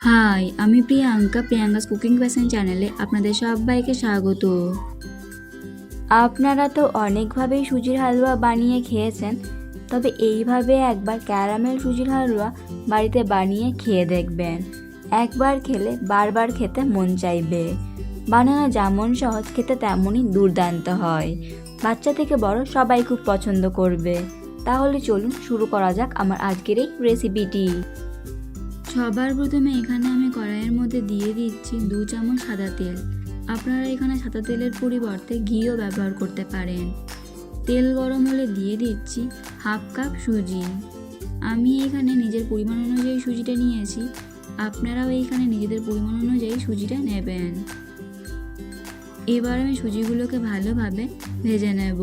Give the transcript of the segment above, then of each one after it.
High, আমি Priyanka, Priyanka's cooking passion চ্যানেলে আপনাদের সবাইকে স্বাগত। আপনারা তো অনেকভাবেই সুজির হালুয়া বানিয়ে খেয়েছেন, তবে এইভাবে একবার ক্যারামেল সুজির হালুয়া বাড়িতে বানিয়ে খেয়ে দেখবেন। একবার খেলে বারবার খেতে মন চাইবে। বানানো যেমন সহজ, খেতে তেমনই দুর্দান্ত হয়। বাচ্চা থেকে বড় সবাই খুব পছন্দ করবে। তাহলে চলুন শুরু করা যাক আমার আজকের এই রেসিপিটি সবার প্রথমে এখানে আমি কড়াইয়ের মধ্যে দিয়ে দিচ্ছি দু চামচ সাদা তেল। আপনারা এখানে সাদা তেলের পরিবর্তে ঘিও ব্যবহার করতে পারেন। তেল গরম হলে দিয়ে দিচ্ছি হাফ কাপ সুজি। আমি এখানে নিজের পরিমাণ অনুযায়ী সুজিটা নিয়েছি। আপনারাও এইখানে নিজেদের পরিমাণ অনুযায়ী সুজিটা নেবেন। এবার আমি সুজিগুলোকে ভালোভাবে ভেজে নেব।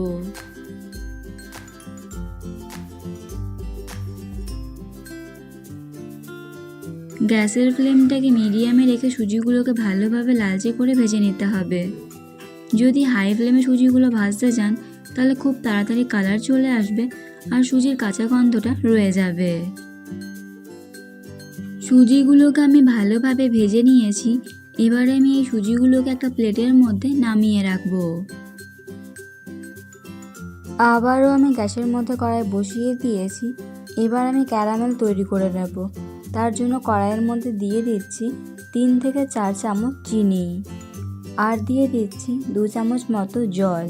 গ্যাসের ফ্লেমটাকে মিডিয়ামে রেখে সুজিগুলোকে ভালোভাবে লালচে করে ভেজে নিতে হবে। যদি হাই ফ্লেমে সুজিগুলো ভাজতে যান, তাহলে খুব তাড়াতাড়ি কালার চলে আসবে আর সুজির কাঁচা গন্ধটা রয়ে যাবে। সুজিগুলোকে আমি ভালোভাবে ভেজে নিয়েছি। এবারে আমি এই সুজিগুলোকে একটা প্লেটের মধ্যে নামিয়ে রাখব। আবারও আমি গ্যাসের মধ্যে কড়াই বসিয়ে দিয়েছি। এবার আমি ক্যারামেল তৈরি করে নেব। তার জন্য কড়াইয়ের মধ্যে দিয়ে দিচ্ছি তিন থেকে চার চামচ চিনি আর দিয়ে দিচ্ছি দু চামচ মতো জল।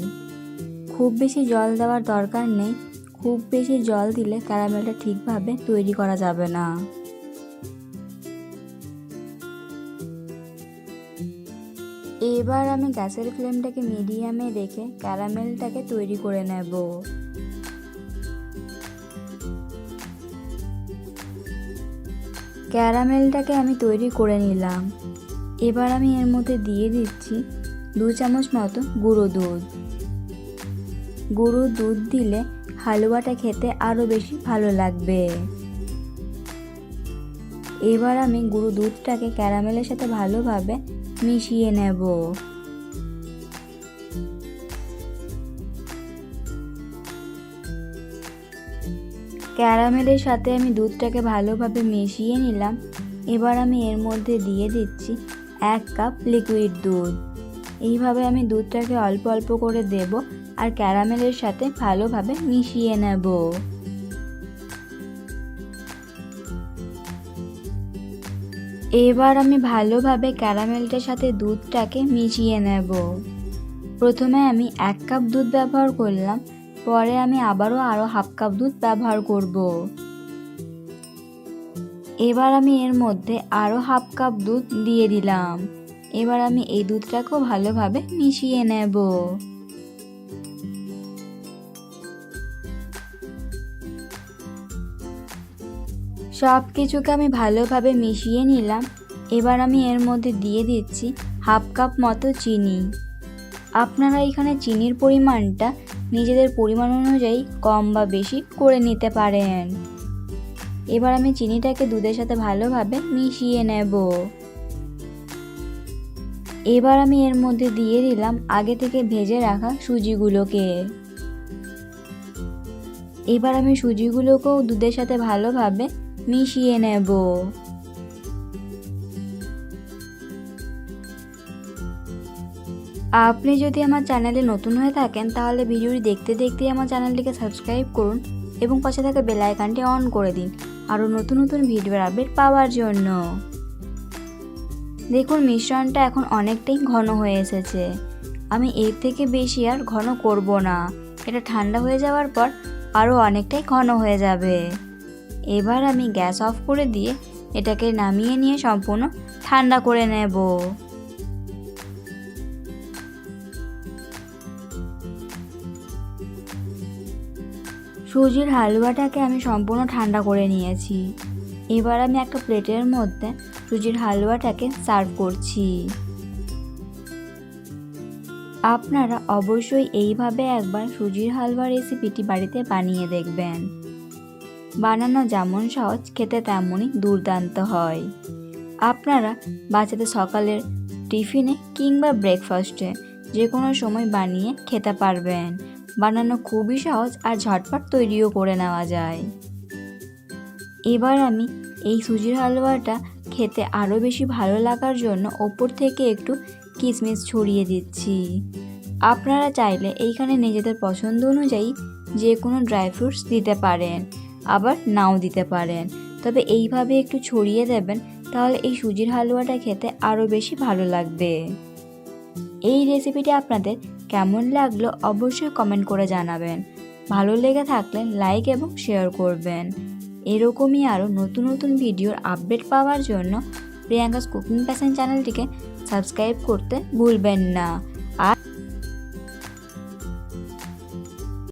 খুব বেশি জল দেওয়ার দরকার নেই। খুব বেশি জল দিলে ক্যারামেলটা ঠিকভাবে তৈরি করা যাবে না। এবার আমি গ্যাসের ফ্লেমটাকে মিডিয়ামে রেখে ক্যারামেলটাকে তৈরি করে নেব। ক্যারামেলটাকে আমি তৈরি করে নিলাম। এবার আমি এর মধ্যে দিয়ে দিচ্ছি দু চামচ মতো গুঁড়ো দুধ। গুঁড়ো দুধ দিলে হালুয়াটা খেতে আরও বেশি ভালো লাগবে। এবার আমি গুঁড়ো দুধটাকে ক্যারামেলের সাথে ভালোভাবে মিশিয়ে নেব। ক্যারামেলের সাথে আমি দুধটাকে ভালোভাবে মিশিয়ে নিলাম। এবার আমি এর মধ্যে দিয়ে দিচ্ছি এক কাপ লিকুইড দুধ। এইভাবে আমি দুধটাকে অল্প অল্প করে দেব আর ক্যারামেলের সাথে ভালোভাবে মিশিয়ে নেব। এবার আমি ভালোভাবে ক্যারামেলটার সাথে দুধটাকে মিশিয়ে নেব। প্রথমে আমি এক কাপ দুধ ব্যবহার করলাম। পরে আমি আবারও আরও হাফ কাপ দুধ ব্যবহার করব। এবার আমি এর মধ্যে আরও হাফ কাপ দুধ দিয়ে দিলাম। এবার আমি এই দুধটাকেও ভালোভাবে মিশিয়ে নেব। সব কিছুকে আমি ভালোভাবে মিশিয়ে নিলাম। এবার আমি এর মধ্যে দিয়ে দিচ্ছি হাফ কাপ মতো চিনি। আপনারা এখানে চিনির পরিমাণটা নিজেদের পরিমাণ অনুযায়ী কম বা বেশি করে নিতে পারেন। এবার আমি চিনিটাকে দুধের সাথে ভালোভাবে মিশিয়ে নেব। এবার আমি এর মধ্যে দিয়ে দিলাম আগে থেকে ভেজে রাখা সুজিগুলোকে। এবার আমি সুজিগুলোকেও দুধের সাথে ভালোভাবে মিশিয়ে নেব। আপনি যদি আমার চ্যানেলে নতুন হয়ে থাকেন, তাহলে ভিডিওটি দেখতে দেখতেই আমার চ্যানেলটিকে সাবস্ক্রাইব করুন এবং পাশে থাকা বেল আইকনটি অন করে দিন। আরও নতুন নতুন ভিডিওর আপডেট পাওয়ার জন্য। দেখুন, মিশ্রণটা এখন অনেকটাই ঘন হয়ে এসেছে। আমি এর থেকে বেশি আর ঘন করব না। এটা ঠান্ডা হয়ে যাওয়ার পর আরও অনেকটাই ঘন হয়ে যাবে। এবার আমি গ্যাস অফ করে দিয়ে এটাকে নামিয়ে নিয়ে সম্পূর্ণ ঠান্ডা করে নেব। সুজির হালুয়াটাকে আমি সম্পূর্ণ ঠান্ডা করে নিয়েছি। এবার আমি একটা প্লেটের মধ্যে সুজির হালুয়াটাকে সার্ভ করছি। আপনারা অবশ্যই এইভাবে একবার সুজির হালুয়া রেসিপিটি বাড়িতে বানিয়ে দেখবেন। বানানো যেমন সহজ, খেতে তেমনই দুর্দান্ত হয়। আপনারা বাচ্চাদের সকালের টিফিনে কিংবা ব্রেকফাস্টে যে কোনো সময় বানিয়ে খেতে পারবেন। বানানো খুবই সহজ আর ঝটপট তৈরিও করে নেওয়া যায়। এবার আমি এই সুজির হালুয়াটা খেতে আরও বেশি ভালো লাগার জন্য ওপর থেকে একটু কিশমিশ ছড়িয়ে দিচ্ছি। আপনারা চাইলে এইখানে নিজেদের পছন্দ অনুযায়ী যে কোনো ড্রাই ফ্রুটস দিতে পারেন, আবার নাও দিতে পারেন। তবে এইভাবে একটু ছড়িয়ে দেবেন, তাহলে এই সুজির হালুয়াটা খেতে আরও বেশি ভালো লাগবে। এই রেসিপিটি আপনাদের কেমন লাগল অবশ্যই কমেন্ট করে জানাবেন। ভালো লেগে থাকলে লাইক এবং শেয়ার করবেন। এরকমই আরও নতুন নতুন ভিডিওর আপডেট পাওয়ার জন্য প্রিয়াঙ্কাস কুকিং প্যাশন চ্যানেলটিকে সাবস্ক্রাইব করতে ভুলবেন না।